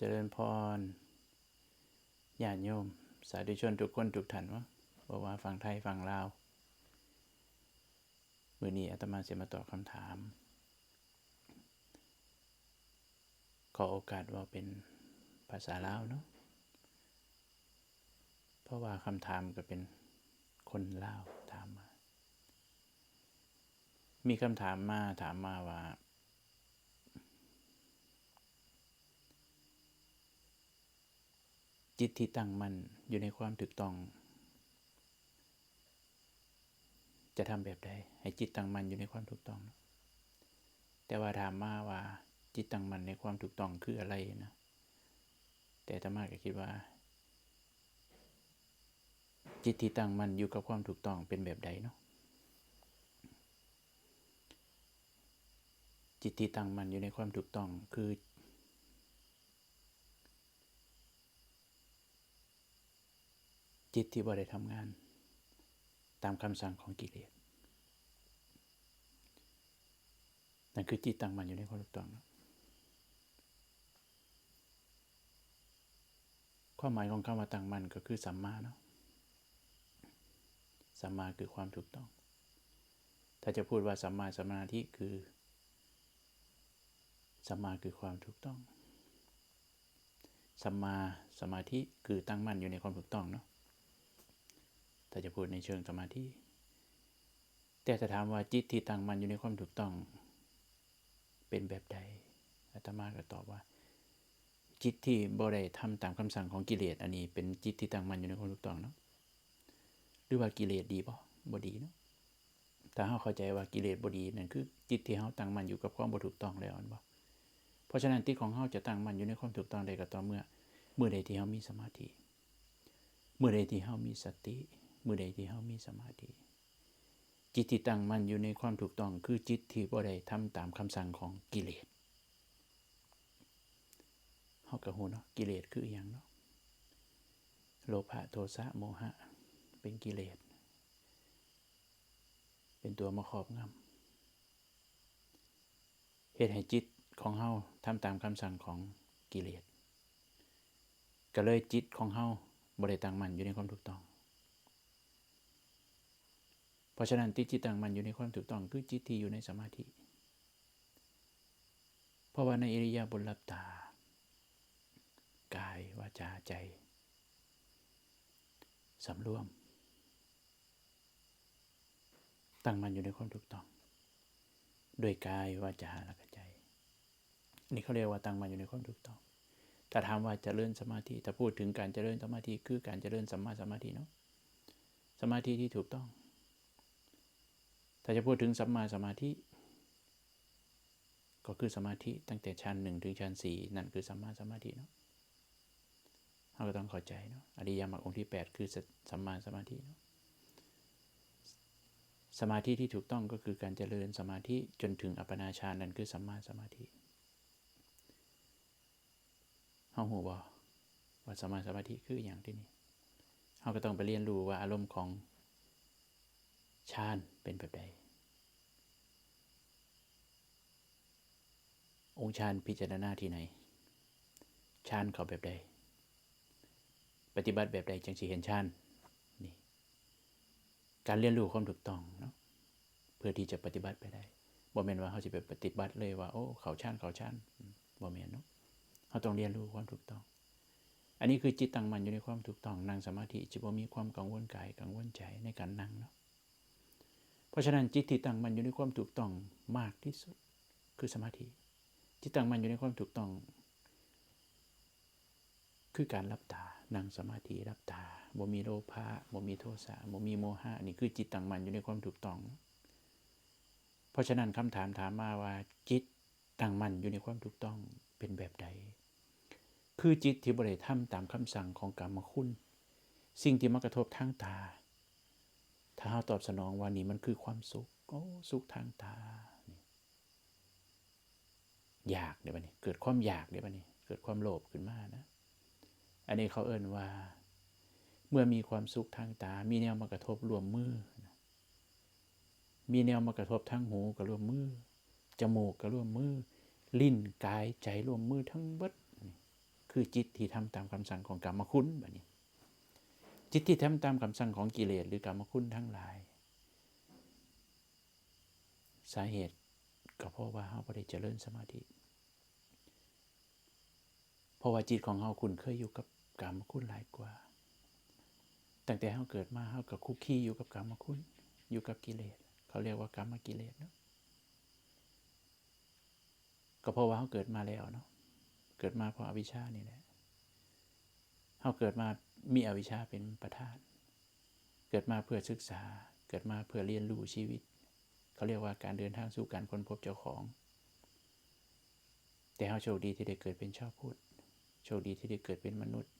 เจริญพรญาติโยม สาธุชนทุกคนทุกท่านวะบอกว่าฝั่งไทยฝั่งลาวมือนี้อาตมาจะมาตอบคำถาม ขอโอกาสว่าเป็นภาษาลาวเนาะเพราะว่าคำถามก็เป็นคนลาวถามมา มีคำถามมาถามมาว่า จิตที่ตั้งมั่นอยู่ในความถูกต้อง จะทำแบบใดให้จิตตั้งมั่นอยู่ในความถูกต้อง แต่ว่าถามมาว่าจิตตั้งมั่นในความถูกต้องคืออะไรนะแต่ธรรมาก็คิดว่า จิตที่ตั้งมั่นอยู่กับความถูกต้องเป็นแบบใดเนาะจิตที่ตั้งมั่นอยู่ในความถูกต้อง คือ จิตที่บ่ได้ทำงาน ตามคำสั่งของกิเลสนั่นคือจิตตั้งมั่นอยู่ในความถูกต้องความหมายของคำว่าตั้งมั่นก็คือสัมมาเนาะสัมมาคือความถูกต้อง ถ้าจะพูดว่าสัมมาสมาธิคือสัมมาคือความถูกต้องสัมมาสมาธิคือตั้งมั่นอยู่ในความถูกต้องเนาะ ถ้าจะพูดในเชิงสมาธิแต่ถ้าถามว่าจิตที่ตั้งมันอยู่ในความถูกต้อง เป็นแบบใดอาตมาก็ตอบว่า จิตที่บ่ได้ทำตามคำสั่งของกิเลสอันนี้ เป็นจิตที่ตั้งมันอยู่ในความถูกต้องเนาะหรือว่ากิเลสดีบ่บ่ดีเนาะถ้าเฮาเข้าใจว่ากิเลสบ่ดีนั่นคือ จิตที่เฮาตั้งมันอยู่กับความบ่ถูกต้องแล้วอันบ่เพราะฉะนั้นจิตของเฮาจะตั้งมันอยู่ในความถูกต้องได้ก็ต่อเมื่อเมื่อใดที่เฮามีสมาธิ เมื่อใดที่เฮามีสติ มื่อใดที่เฮามีสมาธิจิตที่ตั้งมั่นอยู่ในความถูกต้องคือจิตที่บ่ได้ทำตามคำสั่งของกิเลสเฮาก็ฮู้เนาะกิเลสคืออิหยังเนาะโลภะโทสะโมหะ เป็นกิเลส เป็นตัวมาครอบงำเหตุให้จิตของเฮาทำตามคำสั่งของกิเลส ก็เลยจิตของเฮาบริตั้งมันอยู่ในความถูกต้อง เพราะฉะนั้นที่จิตตังมันอยู่ในความถูกต้องคือจิตที่อยู่ในสมาธิ เพราะว่าในอิริยาบถหลับตา กายวาจาใจสำรวม ตั้งมันอยู่ในความถูกต้อง โดยกายวาจาและใจ นี่เขาเรียกว่าตั้งมันอยู่ในความถูกต้องถ้าถามว่าจเจริญสมาธิถ้าพูดถึงการจเจริญสมาธิคือการจเจริญสัมมาสมาธิเนาะสมาธิที่ถูกต้อง ถ้าจะพูดถึงสัมมาสมาธิ ก็คือสมาธิตั้งแต่ชั้นหนึ่งถึงชั้นสี่นั่นคือสัมมาสมาธิเนาะเราก็ต้องเข้าใจเนาะอริยมรรคองค์ที่ 8 คือสัมมาสมาธิเนาะสมาธิที่ถูกต้องก็คือการเจริญสมาธิจนถึงอัปปนาฌานนั่นคือสัมมาสมาธิเฮาหูบ่ว่าสัมมาสมาธิคืออย่างที่นี่เฮาก็ต้องไปเรียนรู้ว่าอารมณ์ของฌานเป็นแบบใด องค์ฌานพิจารณาที่ไหนฌานเขาแบบใด ปฏิบัติแบบใดจึงสิเห็นฌานนี่ การเรียนรู้ความถูกต้องเนาะเพื่อที่จะปฏิบัติไปได้บ่แม่นว่าเขาจะไปปฏิบัติเลยว่าโอ้เขาชานเขาชานบ่แม่นเนาะเขาต้องเรียนรู้ความถูกต้อง อันนี้คือจิตตั้งมั่นอยู่ในความถูกต้องนั่งสมาธิจะบ่มีความกังวลกายกังวลใจในการนั่งเนาะเพราะฉะนั้นจิตที่ตั้งมั่นอยู่ในความถูกต้องมากที่สุดคือสมาธิ จิตตั้งมั่นอยู่ในความถูกต้อง คือการรับตานั่งสมาธิรับตาบ่มีโลภะบ่มีโทสะบ่มีโมหะนี่คือจิตตั้งมั่นอยู่ในความถูกต้อง เพราะฉะนั้นคำถามถามมาว่า จิตตั้งมั่นอยู่ในความถูกต้องเป็นแบบใด คือจิตที่บ่ได้ทำตามคำสั่งของกรรมคุณ สิ่งที่มากระทบทางตา ถ้าเฮาตอบสนองว่านี่มันคือความสุขโอ้สุขทางตา อยากเดี๋ยวบัดนี้เกิดความอยากเดี๋ยวบัดนี้เกิดความโลภขึ้นมานะ อันนี้เขาเอ่นว่า เมื่อมีความสุขทางตา มีแนวมากระทบรวมมือมีแนวมากระทบทั้งหูกับรวมมือจมูกกับรวมมือ ลิ้นกายใจรวมมือทั้งเบิดคือจิตที่ทำตามคำสั่งของกรรมคุณแบบนี้ จิตที่ทำตามคำสั่งของกิเลสหรือกรรมคุณทั้งหลาย สาเหตุก็เพราะว่าเฮาบ่ได้เจริญสมาธิ เพราะว่าจิตของเฮาคุณเคยอยู่กับกรรมคุณหลายกว่าตั้งแต่เฮาเกิดมาเฮาก็คุกคีอยู่กับกรรมคุณอยู่กับกิเลสเขาเรียกว่ากรรมกิเลสเนาะก็เพราะว่าเฮาเกิดมาแล้วเนาะเกิดมาเพราะอวิชชานี่แหละเฮาเกิดมามีอวิชชาเป็นประธาน เกิดมาเพื่อศึกษา เกิดมาเพื่อเรียนรู้ชีวิต เขาเรียกว่าการเดินทางสู่การค้นพบเจ้าของ แต่เฮาโชคดีที่ได้เกิดเป็นชาวพุทธ โชคดีที่ได้เกิดเป็นมนุษย์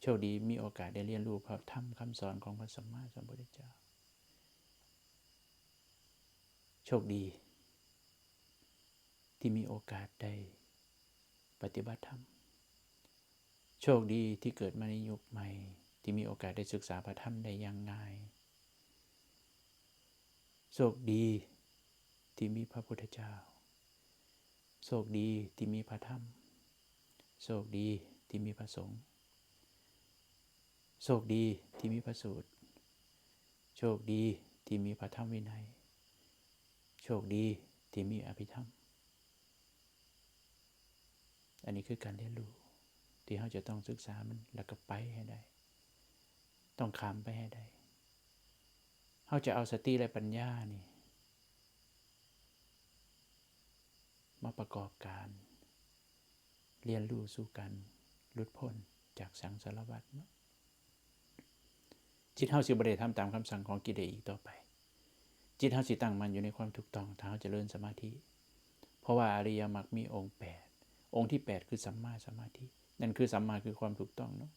โชคดีมีโอกาสได้เรียนรู้พระธรรมคำสอนของพระสัมมาสัมพุทธเจ้า โชคดี ที่มีโอกาสได้ปฏิบัติธรรม โชคดีที่เกิดมาในยุคใหม่ ที่มีโอกาสได้ศึกษาพระธรรมได้อย่างง่าย โชคดีที่มีพระพุทธเจ้า โชคดีที่มีพระธรรม โชคดีที่มีพระสงฆ์โชคดีที่มีพระสูตร โชคดีที่มีพระธรรมวินัย โชคดีที่มีอภิธรรม อันนี้คือการเรียนรู้ที่เราจะต้องศึกษามันแล้วก็ไปให้ได้ ต้องขามไปให้ได้เราจะเอาสติและปัญญานี่ มาประกอบการ เรียนรู้สู่กันหลุดพ้นจากสังสารวัฏจิตเฮาสิบ่ได้ทำตามคำสั่งของกิเลสอีกต่อไป จิตเฮาสิตั้งมันอยู่ในความถูกต้องถ้าเจริญสมาธิ เพราะว่าอริยมรรคมีองค์แปดองค์ที่ 8 คือสัมมาสมาธิ นั่นคือสัมมาคือความถูกต้องเนาะ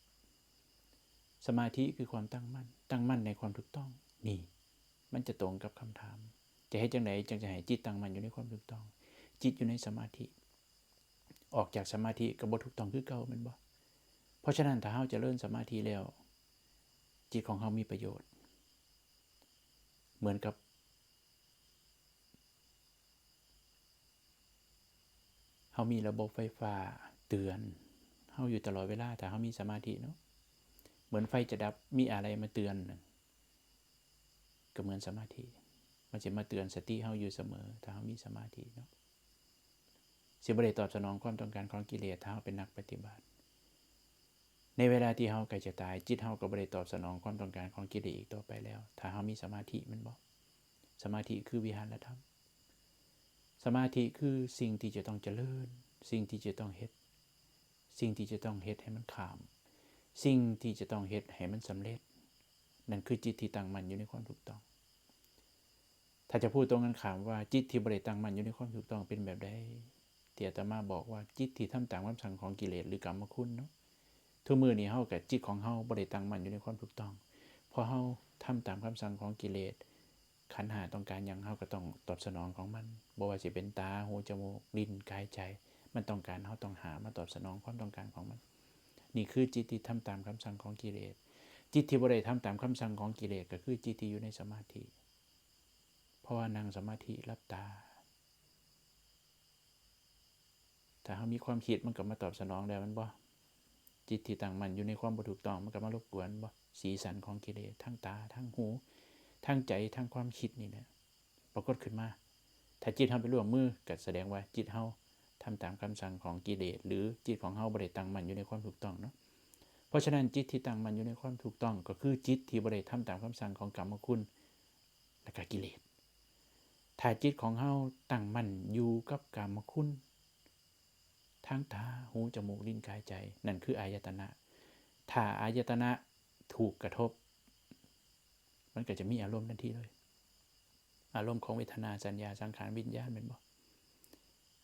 สมาธิคือความตั้งมั่น ตั้งมั่นในความถูกต้อง นี่ มันจะตรงกับคำถาม จะให้จังไหนจังจะให้จิตตั้งมั่นอยู่ในความถูกต้อง จิตอยู่ในสมาธิ ออกจากสมาธิกับบถูกต้องคือเก่ามันบ่เพราะฉะนั้นถ้าเฮาจะเริ่มสมาธิแล้ว จิตของเฮามีประโยชน์ เหมือนกับ เฮามีระบบไฟฟ้าเตือน เฮาอยู่ตลอดเวลาแต่เฮามีสมาธิเนาะเหมือนไฟจะดับมีอะไรมาเตือนก็เหมือนสมาธิ มันจะมาเตือนสติเฮาอยู่เสมอ ถ้าเฮามีสมาธิเนาะ สิบ่ได้ตอบสนองความต้องการของกิเลสถ้าเฮาเป็นนักปฏิบัติ ในเวลาที่เฮาใกล้จะตายจิตเฮาก็บ่ได้ตอบสนองความต้องการของกิเลสอีกต่อไปแล้ว ถ้าเฮามีสมาธิมันบ่สมาธิคือวิหารธรรมสมาธิคือสิ่งที่จะต้องเจริญ สิ่งที่จะต้องเฮ็ด สิ่งที่จะต้องเฮ็ดให้มันขาม สิ่งที่จะต้องเฮ็ดให้มันสำเร็จ นั่นคือจิตที่ตั้งมั่นอยู่ในความถูกต้อง ถ้าจะพูดตรงกันขามว่าจิตที่บ่ได้ตั้งมั่นอยู่ในความถูกต้องเป็นแบบใด เตียตมาบอกว่าจิตที่ทำตามคำสั่งของกิเลสหรือกรรมคุณเนาะทุกมือนี้เฮากับจิตของเฮาบ่ได้ตั้งมันอยู่ในความถูกต้องพอเฮาทำตามคำสั่งของกิเลสขันหาต้องการหยังเฮาก็ต้องตอบสนองของมันบ่ว่าสิเป็นตาหูจมูกลิ้นกายใจ มันต้องการเฮาต้องหามาตอบสนองความต้องการของมัน นี่คือจิตที่ทำตามคำสั่งของกิเลสจิตที่บ่ได้ทำตามคำสั่งของกิเลสก็คือจิตที่อยู่ในสมาธิเพราะว่านั่งสมาธิรับตา ถ้าเฮามีความคิดมันก็มาตอบสนองแล้มันบ่จิตที่ตั้งมั่นอยู่ในความบ่ถูกต้องมันก็มารบกวนบ่สีสันของกิเลสทั้งตาทั้งหูทั้งใจทั้งความคิดนี่แหละปรากฏขึ้นมา ถ้าจิตเฮาไปร่วมมือก็แสดงว่าจิตเฮาทำตามคำสั่งของกิเลสหรือจิตของเฮาบ่ได้ตั้งมั่นอยู่ในความถูกต้องเนาะเพราะฉะนั้นจิตที่ตั้งมั่นอยู่ในความถูกต้อง ก็คือจิตที่บ่ได้ทำตามคำสั่งของกรรมคุณและก็กิเลสถ้าจิตของเฮาตั้งมั่นอยู่กับกรรมคุณ ทางตาหูจมูกลิ้นกายใจ นั่นคืออายตนะ ถ้าอายตนะถูกกระทบ มันก็จะมีอารมณ์ทันทีเลย อารมณ์ของเวทนาสัญญาสังขารวิญญาณเป็นบ่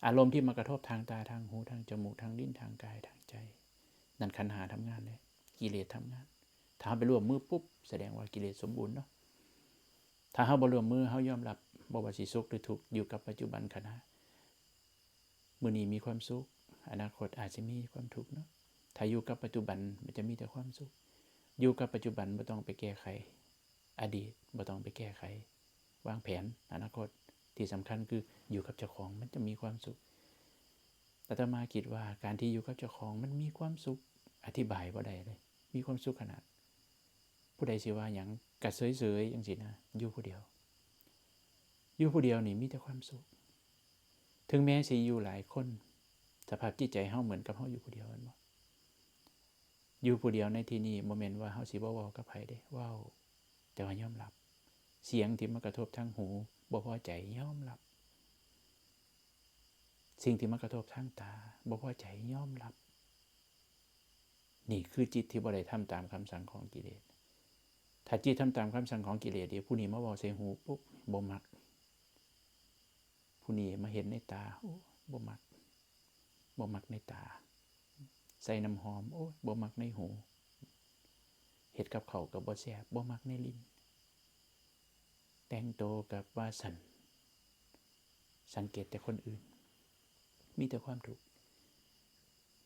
อารมณ์ที่มากระทบทางตาทางหูทางจมูกทางลิ้นทางกายทางใจ นั่นขันหาทำงานเลย กิเลสทำงาน ถ้าไปร่วมมือปุ๊บแสดงว่ากิเลสสมบูรณ์เนาะถ้าเฮาบ่ร่วมมือเฮายอมรับบว่าสิสุขหรือทุกอยู่กับปัจจุบันขณะมื้อนี้มีความสุข อนาคตอาจจะมีความทุกข์เนาะถ้าอยู่กับปัจจุบันมันจะมีแต่ความสุข อยู่กับปัจจุบันบ่ต้องไปแก้ไข อดีตบ่ต้องไปแก้ไข วางแผนอนาคตที่สำคัญคืออยู่กับเจ้าของมันจะมีความสุขอาตมาคิดว่าการที่อยู่กับเจ้าของมันมีความสุขอธิบายบ่ได้เลย มีความสุขขนาด ผู้ใดสิว่าหยังกระเสยๆจังซี่นะอยู่ผู้เดียว อยู่ผู้เดียวนี่มีแต่ความสุข ถึงแม้สิอยู่หลายคน สภาพจิตใจเฮาเหมือนกับเฮาอยู่ผู้เดียวแม่นบ่อยู่ผู้เดียวในที่นี้บ่แม่นว่าเฮาสิบ่เว้ากับไผเด้เว้าแต่ว่ายอมรับ เสียงที่มากระทบทางหูบ่พอใจยอมรับ สิ่งที่มากระทบทางตาบ่พอใจยอมรับ นี่คือจิตที่บ่ได้ทำตามคำสั่งของกิเลสถ้าจิตทำตามคำสั่งของกิเลสเดี๋ยวผู้นี้มาเว้าใส่หูปุ๊บบ่มัก ผู้นี้มาเห็นในตาโอ้บ่มัก บ่มักในตา ใส่น้ำหอม โอ้ยบ่มักในหูเฮ็ดกับเขากับบ่แซ่บบ่มักในลิ้น แต่งโตกับว่าสัน สังเกตแต่คนอื่น มีแต่ความทุกข์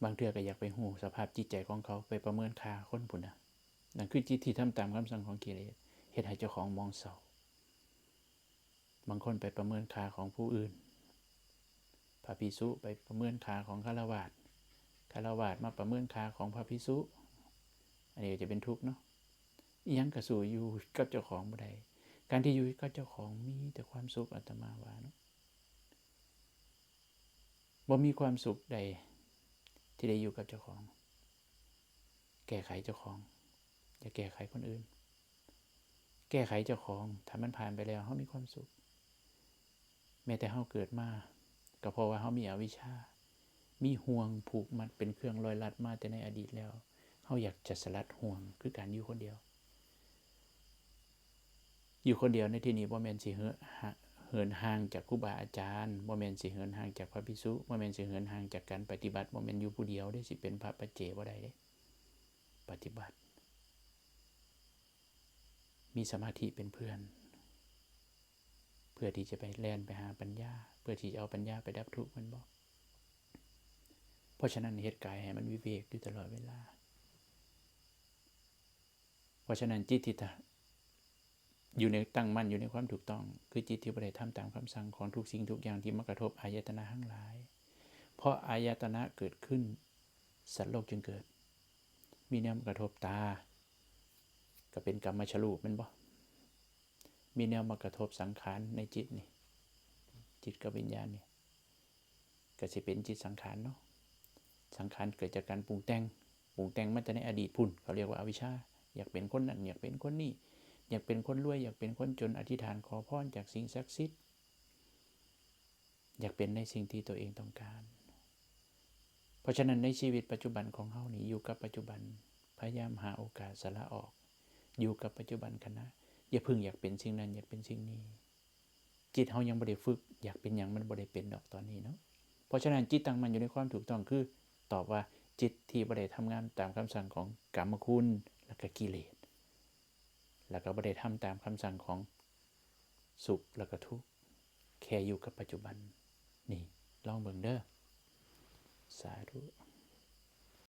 บางเทื่อก็อยากไปหูสภาพจิตใจของเขาไปประเมินค่าคนพุ่นะนั่นคือจิตที่ทำตามคำสั่งของกิเลสเฮ็ดให้เจ้าของมองเศร้า บางคนไปประเมินค่าของผู้อื่น พระภิกษุไปประเมินค่าของฆรวาสฆรวาสมาประเมินค่าของพระภิกษุอันนี้ก็จะเป็นทุกข์เนาะยังกระสู่อยู่กับเจ้าของบ่ได้การที่อยู่กับเจ้าของมีแต่ความสุขอาตมาว่าเนาะบ่มีความสุขใดที่ได้อยู่กับเจ้าของ แก้ไขเจ้าของอย่าแก้ไขคนอื่น แก้ไขเจ้าของถ้ามันผ่านไปแล้วเฮามีความสุขแม้แต่เฮาเกิดมา ก็เพราะว่าเฮามีอวิชชา มีห่วงผูกมัดเป็นเครื่องลอยลัดมาแต่ในอดีตแล้วเฮาอยากจะสลัดห่วงคือการอยู่คนเดียว อยู่คนเดียวในที่นี้บ่แมนสิเหินเหินห่างจากครูบาอาจารย์บ่แมนสิเหินห่างจากพระภิกษุบ่แมนสิเหินห่างจากการปฏิบัติบ่แมนอยู่ผู้เดียวได้สิเป็นพระปัจเจบ่ได้เด้ปฏิบัติ มีสมาธิเป็นเพื่อน เพื่อที่จะไปแล่นไปหาปัญญา เพื่อที่จะเอาปัญญาไปดับทุกข์มันบอก เพราะฉะนั้นเหตุกายให้มันวิเวกอยู่ตลอดเวลา เพราะฉะนั้นจิตที่อยู่ในตั้งมั่นอยู่ในความถูกต้อง คือจิตที่บริทำตามคำสั่งของทุกสิ่งทุกอย่างที่มากระทบอายตนะทั้งหลาย เพราะอายตนะเกิดขึ้น สัตว์โลกจึงเกิด มีแนวมากระทบตา ก็เป็นกรรมชลูปมันบ่ มีแนวมากระทบสังขารในจิตนี่ จิตกับวิญญาณนี่ก็สิเป็นจิตสังขารเนาะ สังขารเกิดจากการปรุงแต่ง ปรุงแต่งมาแต่ในอดีตพุ่น เขาเรียกว่าอวิชชา อยากเป็นคนนั้นอยากเป็นคนนี้อยากเป็นคนรวย อยากเป็นคนจน อธิษฐานขอพรจากสิ่งศักดิ์สิทธิ์ อยากเป็นในสิ่งที่ตัวเองต้องการ เพราะฉะนั้นในชีวิตปัจจุบันของเฮานี่อยู่กับปัจจุบัน พยายามหาโอกาสสละออก อยู่กับปัจจุบันคณะ อย่าพึ่งอยากเป็นสิ่งนั้น อยากเป็นสิ่งนี้ จิตเฮายังบ่ได้ฝึก อยากเป็นหยังมันบ่ได้เป็นดอกตอนนี้เนาะเพราะฉะนั้นจิตตั้งมันอยู่ในความถูกต้องคือ ตอบว่าจิตที่บ่ได้ทำงานตามคำสั่งของกรรมคุณและก็กิเลสแล้วก็บ่ได้ทำตามคำสั่งของสุขแล้วก็ทุกข์แค่อยู่กับปัจจุบันนี่ลองเบิ่งเด้อสาธุ